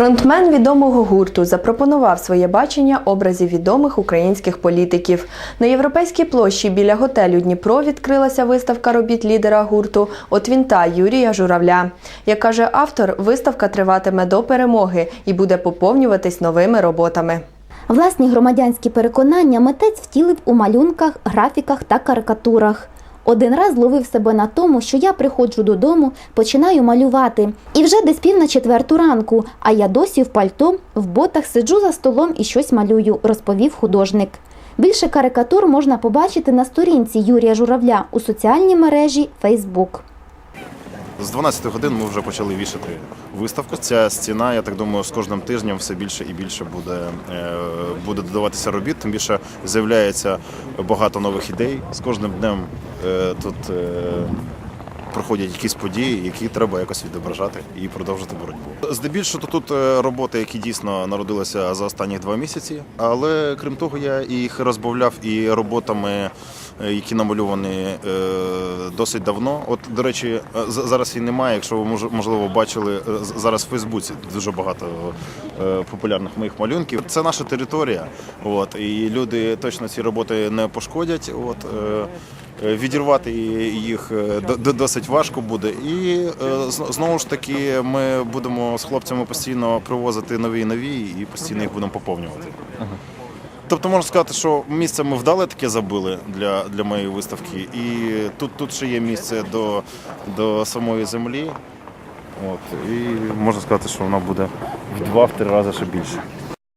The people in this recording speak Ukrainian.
Фронтмен відомого гурту запропонував своє бачення образів відомих українських політиків. На європейській площі біля готелю Дніпро відкрилася виставка робіт лідера гурту «От вінта» Юрія Журавля. Як каже автор, виставка триватиме до перемоги і буде поповнюватись новими роботами. Власні громадянські переконання митець втілив у малюнках, графіках та карикатурах. Один раз ловив себе на тому, що я приходжу додому, починаю малювати. І вже десь пів на четверту ранку, а я досі в пальто, в ботах сиджу за столом і щось малюю, розповів художник. Більше карикатур можна побачити на сторінці Юрія Журавля у соціальній мережі Facebook. З 12 годин ми вже почали вішати виставку. Ця стіна, я так думаю, з кожним тижнем все більше і більше буде, е, буде додаватися робіт. Тим більше з'являється багато нових ідей. З кожним днем е, тут е, проходять якісь події, які треба якось відображати і продовжити боротьбу. Здебільшого тут е, роботи, які дійсно народилися за останні два місяці. Але крім того, я їх розбавляв і роботами, е, які намальовані е, досить давно. От, до речі, зараз її немає. Якщо ви мож- можливо бачили зараз в Фейсбуці дуже багато популярних моїх малюнків. Це наша територія. От і люди точно ці роботи не пошкодять. От Відірвати їх е, до- до- досить важко буде. І е, знову ж таки ми будемо з хлопцями постійно привозити нові і нові і постійно їх будемо поповнювати. Тобто можна сказати, що місце ми вдале таке забили для, для моєї виставки, і тут, тут ще є місце до, до самої землі. От, і можна сказати, що вона буде в два-три рази ще більше.